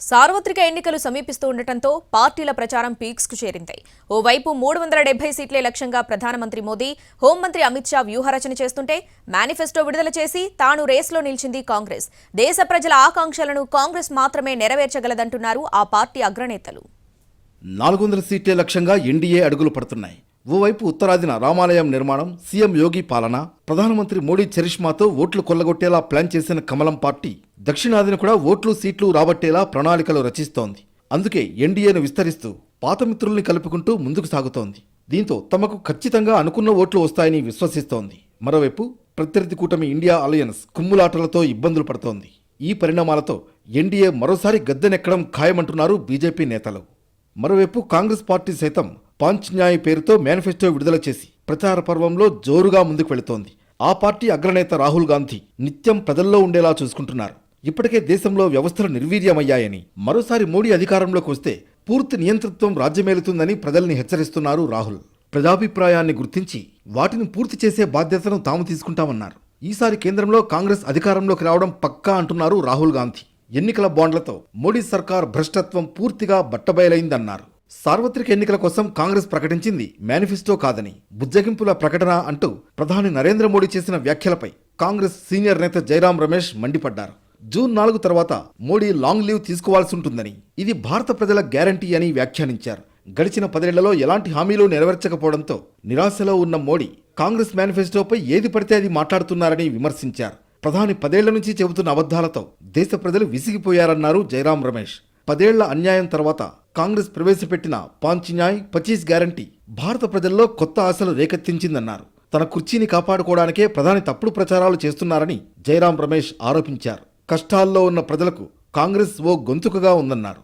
సార్వత్రిక ఎన్నికలు సమీపిస్తూ ఉండటంతో పార్టీల ప్రచారం పీక్స్కు చేరింది. ఓవైపు మూడు వందల డెబ్బై సీట్లే లక్ష్యంగా ప్రధానమంత్రి మోదీ హోంమంత్రి అమిత్ షా వ్యూహరచన చేస్తుంటే మేనిఫెస్టో విడుదల చేసి తాను రేస్లో నిలిచింది కాంగ్రెస్. దేశ ప్రజల ఆకాంక్షలను కాంగ్రెస్ మాత్రమే నెరవేర్చగలదంటున్నారు ఆ పార్టీ అగ్రనేతలు. నాలుగు వందల సీట్లే లక్ష్యంగా ఎన్డీఏ అడుగులు పడుతున్నాయి. ఓవైపు ఉత్తరాదిన రామాలయం నిర్మాణం సీఎం యోగి పాలన ప్రధానమంత్రి మోడీ చరిష్మాతో ఓట్లు కొల్లగొట్టేలా ప్లాన్ చేసిన కమలం పార్టీ దక్షిణాదిన కూడా ఓట్లు సీట్లు రాబట్టేలా ప్రణాళికలు రచిస్తోంది. అందుకే ఎన్డీఏను విస్తరిస్తూ పాత మిత్రుల్ని కలుపుకుంటూ ముందుకు సాగుతోంది. దీంతో తమకు ఖచ్చితంగా అనుకున్న ఓట్లు వస్తాయని విశ్వసిస్తోంది. మరోవైపు ప్రత్యర్థి కూటమి ఇండియా అలయన్స్ కుమ్ములాటలతో ఇబ్బందులు పడుతోంది. ఈ పరిణామాలతో ఎన్డీఏ మరోసారి గద్దెనెక్కడం ఖాయమంటున్నారు బీజేపీ నేతలు. మరోవైపు కాంగ్రెస్ పార్టీ సైతం పాంచ్ న్యాయ పేరుతో మేనిఫెస్టో విడుదల చేసి ప్రచార పర్వంలో జోరుగా ముందుకు వెళుతోంది. ఆ పార్టీ అగ్రనేత రాహుల్ గాంధీ నిత్యం ప్రజల్లో ఉండేలా చూసుకుంటున్నారు. ఇప్పటికే దేశంలో వ్యవస్థలు నిర్వీర్యమయ్యాయని. మరోసారి మోడీ అధికారంలోకి వస్తే పూర్తి నియంతృత్వం రాజ్యమేలుతుందని ప్రజల్ని హెచ్చరిస్తున్నారు రాహుల్. ప్రజాభిప్రాయాన్ని గుర్తించి వాటిని పూర్తి చేసే బాధ్యతను తాము తీసుకుంటామన్నారు. ఈసారి కేంద్రంలో కాంగ్రెస్ అధికారంలోకి రావడం పక్కా అంటున్నారు రాహుల్ గాంధీ. ఎన్నికల బాండ్లతో మోడీ సర్కార్ భ్రష్టత్వం పూర్తిగా బట్టబయలైందన్నారు. సార్వత్రిక ఎన్నికల కోసం కాంగ్రెస్ ప్రకటించింది మేనిఫెస్టో కాదని బుజ్జగింపుల ప్రకటన అంటూ ప్రధాని నరేంద్ర మోడీ చేసిన వ్యాఖ్యలపై కాంగ్రెస్ సీనియర్ నేత జైరాం రమేష్ మండిపడ్డారు. జూన్ నాలుగు తర్వాత మోడీ లాంగ్ లీవ్ తీసుకోవాల్సి ఉంటుందని. ఇది భారత ప్రజల గ్యారంటీ అని వ్యాఖ్యానించారు. గడిచిన పదేళ్ళలో ఎలాంటి హామీలు నెరవేర్చకపోవడంతో నిరాశలో ఉన్న మోడీ కాంగ్రెస్ మేనిఫెస్టోపై ఏది పడితే అది మాట్లాడుతున్నారని విమర్శించారు. ప్రధాని పదేళ్ళ నుంచి చెబుతున్న అబద్ధాలతో దేశ ప్రజలు విసిగిపోయారన్నారు జైరాం రమేష్. పదేళ్ళ అన్యాయం తర్వాత కాంగ్రెస్ ప్రవేశపెట్టిన పాంచ్ న్యాయ్ పచీస్ గ్యారంటీ భారత ప్రజల్లో కొత్త ఆశలు రేకెత్తించిందన్నారు. తన కుర్చీని కాపాడుకోవడానికే ప్రధాని తప్పుడు ప్రచారాలు చేస్తున్నారని జైరాం రమేష్ ఆరోపించారు. కష్టాల్లో ఉన్న ప్రజలకు కాంగ్రెస్ ఓ గొంతుకగా ఉందన్నారు.